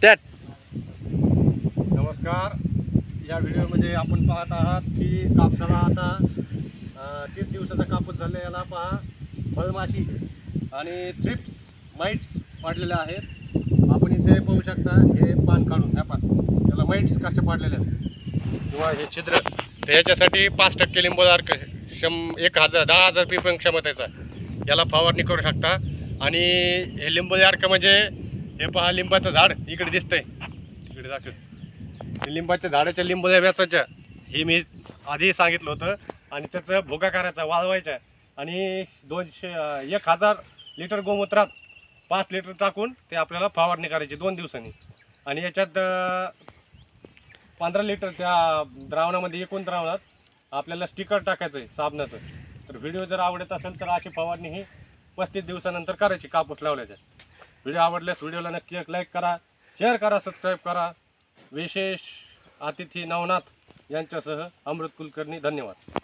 त्यात नमस्कार. या व्हिडिओमध्ये आपण पाहत आहात की कापसाला आता तीस दिवसाचा कापूस झाला याला पहा फळमाशी आणि ट्रिप्स माइट्स पाडलेल्या आहेत. आपण इथे पाहू शकता हे पान काढून ह्या पान. त्याला माइट्स कसे पाडलेले आहेत? किंवा हे छिद्र तर ह्याच्यासाठी पाच टक्के लिंबोदार शं एक हजार दहा हजार पी क्षमतेचा याला फवारणी करू शकता. आणि हे लिंबोदार म्हणजे हे पहा लिंबाचं झाड इकडे दिसतंय. इकडे दाखव. हे लिंबाच्या झाडाच्या लिंब व्यासाच्या. हे मी आधी सांगितलं होतं. आणि त्याचं भोगा करायचा वाळवायचा आणि दोनशे एक हजार लिटर गोमूत्रात पाच लिटर टाकून ते आपल्याला फवारणी करायची दोन दिवसांनी. आणि याच्यात पंधरा लिटर त्या द्रावणामध्ये एकूण द्रावणात आपल्याला स्टिकर टाकायचं आहे साबणाचं. तर व्हिडिओ जर आवडत असेल तर अशी फवारणी ही पस्तीस दिवसानंतर करायची कापूस लावल्याच्या व्हिडिओ आवडल्यास व्हिडिओला नक्की एक लाईक करा शेअर करा सबस्क्राईब करा. विशेष अतिथी नवनाथ यांच्यासह अमृत कुलकर्णी धन्यवाद.